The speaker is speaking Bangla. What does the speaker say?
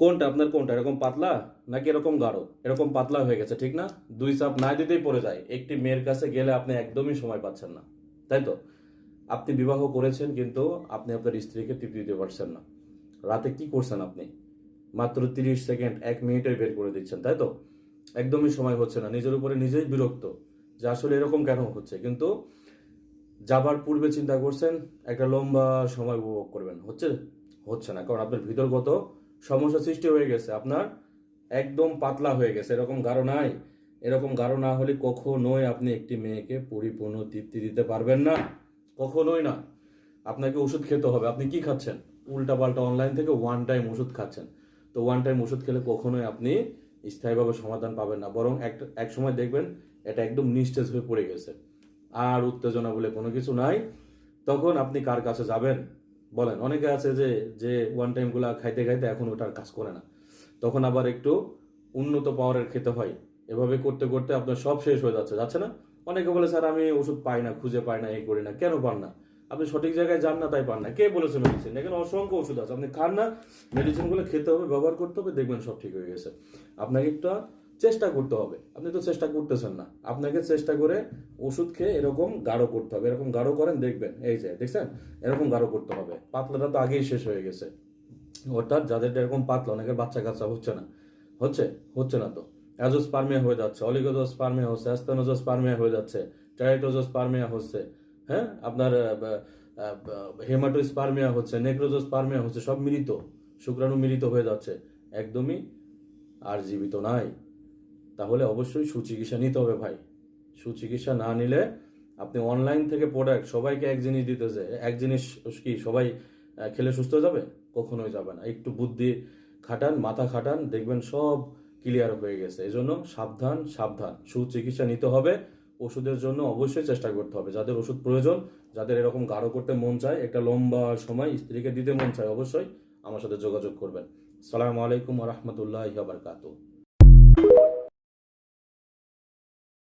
কোনটা আপনার কোনটা? এরকম পাতলা নাকি এরকম গাঢ়? এরকম পাতলা হয়ে গেছে, ঠিক না? দুই চাপ না দিতেই পড়ে যায়। একটি মেয়ের কাছে গেলে আপনি একদমই সময় পাচ্ছেন না। তাই তো? আপনি বিবাহ করেছেন কিন্তু আপনি আপনার স্ত্রীকে তৃপ্তি দিতে পারছেন না। রাতে কি করছেন আপনি? মাত্র তিরিশ সেকেন্ড, এক মিনিটে বের করে দিচ্ছেন, তাই তো? একদমই সময় হচ্ছে না। নিজের উপরে নিজেই বিরক্ত যে আসলে এরকম কেন হচ্ছে? কিন্তু যাবার পূর্বে চিন্তা করছেন, একটা লম্বা সময় উপভোগ করবেন। হচ্ছে? হচ্ছে না। কারণ আপনার ভিতরগত সমস্যা সৃষ্টি হয়ে গেছে। আপনার একদম পাতলা হয়ে গেছে। এরকম গাঢ় নাই। এরকম গাঢ় না হলে কখনোই আপনি একটি মেয়েকে পরিপূর্ণ তৃপ্তি দিতে পারবেন না। কখনোই না। আপনাকে ওষুধ খেতে হবে। আপনি কি খাচ্ছেন? উল্টা পাল্টা অনলাইন থেকে ওয়ান টাইম ওষুধ খাচ্ছেন। তো ওয়ান টাইম ওষুধ খেলে কখনোই আপনি স্থায়ীভাবে সমাধান পাবেন না। বরং একটা এক সময় দেখবেন এটা একদম নিস্তেজ হয়ে পড়ে গেছে। আর উত্তেজনা বলে কোনো কিছু নাই। তখন আপনি কার কাছে যাবেন? বলেন, অনেকে আছে যে যে ওয়ান টাইমগুলা খাইতে খাইতে এখন ওটার কাজ করে না। তখন আবার একটু উন্নত পাওয়ারের খেতে হয়। এভাবে করতে করতে আপনার সব শেষ হয়ে যাচ্ছে যাচ্ছে না? অনেকে বলে, স্যার, আমি ওষুধ পাই না, খুঁজে পাই না, এই করি না। কেন পান না? আপনি সঠিক জায়গায় যান না, তাই পান না। কে বলেছে মেডিসিন এখানে অসংখ্য ওষুধ আছে। আপনি খান না মেডিসিনগুলো খেতে হবে, ব্যবহার করতে হবে, দেখবেন সব ঠিক হয়ে গেছে। আপনাকে একটু চেষ্টা করতে হবে। আপনি তো চেষ্টা করতেছেন না। আপনাকে চেষ্টা করে ওষুধ খেয়ে এরকম গাঢ় করতে হবে। এরকম গাঢ় করেন, দেখবেন। এই যে, দেখছেন? এরকম গাঢ় করতে হবে। পাতলাটা তো আগেই শেষ হয়ে গেছে। অর্থাৎ যাদের এরকম পাতলা, অনেকের বাচ্চা কাচ্চা হচ্ছে না। হচ্ছে? হচ্ছে না তো। অ্যাজোস্পার্মিয়া হয়ে যাচ্ছে, অলিগোজোস্পার্মিয়া হচ্ছে অ্যাস্তানোজোস্পার্মিয়া হয়ে যাচ্ছে, টাইটোজোস্পার্মিয়া হচ্ছে হ্যাঁ? আপনার হেমাটোস্পার্মিয়া হচ্ছে, নেক্রোজোস্পার্মিয়া হচ্ছে, সব মিলিত। শুক্রাণু মিলিত হয়ে যাচ্ছে। একদমই আর জীবিত নাই। তাহলে অবশ্যই সুচিকিৎসা নিতে হবে ভাই। সুচিকিৎসা না নিলে আপনি অনলাইন থেকে প্রোডাক্ট সবাইকে এক জিনিস দিতে দিতেছে এক জিনিস কি সবাই খেলে সুস্থ যাবে? কখনোই যাবে না। একটু বুদ্ধি খাটান, মাথা খাটান, দেখবেন সব ক্লিয়ার হয়ে গেছে। এই জন্য সাবধান সাবধান। সুচিকিৎসা নিতে হবে। ওষুধের জন্য অবশ্যই চেষ্টা করতে হবে। যাদের ওষুধ প্রয়োজন, যাদের এরকম গাঢ় করতে মন চায়, একটা লম্বা সময় স্ত্রীকে দিতে মন চায়, অবশ্যই আমার সাথে যোগাযোগ করবেন। সালামু আলাইকুম রহমতুল্লাহ বারকাতু